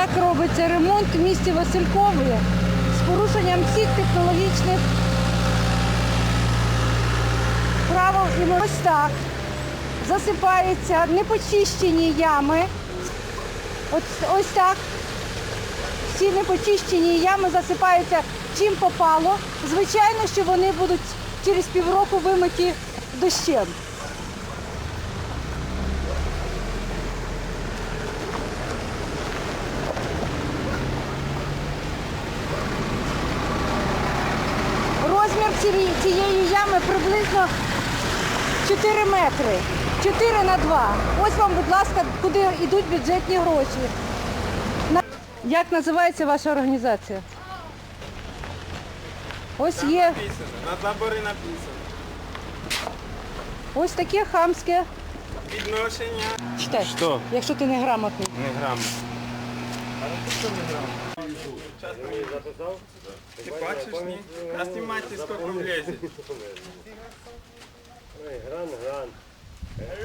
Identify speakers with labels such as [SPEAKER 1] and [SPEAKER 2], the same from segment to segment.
[SPEAKER 1] Так робиться ремонт в місті Василькові з порушенням всіх технологічних правил і ось так. Засипаються непочищені ями. Ось, ось так. Всі непочищені ями засипаються чим попало. Звичайно, що вони будуть через півроку вимиті дощем. Розмір цієї, ями приблизно 4 метри. 4 на 2. Ось вам, будь ласка, куди йдуть бюджетні гроші. Як називається ваша організація? Ось є
[SPEAKER 2] Написано, на заборі написано.
[SPEAKER 1] ось таке хамське.
[SPEAKER 2] Відношення.
[SPEAKER 1] Читай,
[SPEAKER 2] Що?
[SPEAKER 1] якщо ти не грамотний.
[SPEAKER 2] Не грам. Ти бачиш, ні? А знімати скільки влізе.
[SPEAKER 3] Ой, гран, гран.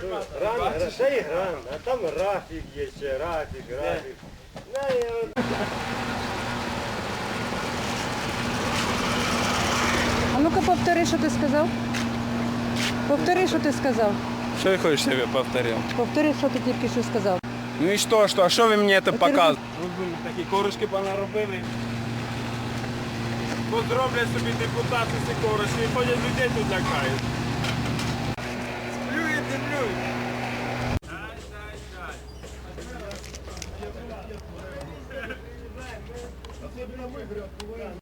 [SPEAKER 3] Гран, гран, та й гран, а там рафік є ще, рафік, рафік. На, я
[SPEAKER 1] А ну-ка повтори, що ти сказав. Повтори, що ти сказав.
[SPEAKER 2] Що я хочеш себе повторив?
[SPEAKER 1] Повтори, що ти тільки що сказав.
[SPEAKER 2] Ну і що, що? А що ви мені це
[SPEAKER 1] ти
[SPEAKER 2] показуєте? Такі корочки понаробили. Бо зроблять собі депутати ці корочки і ходять людей тут лякають. Сплюють і. Дай, дай, дай.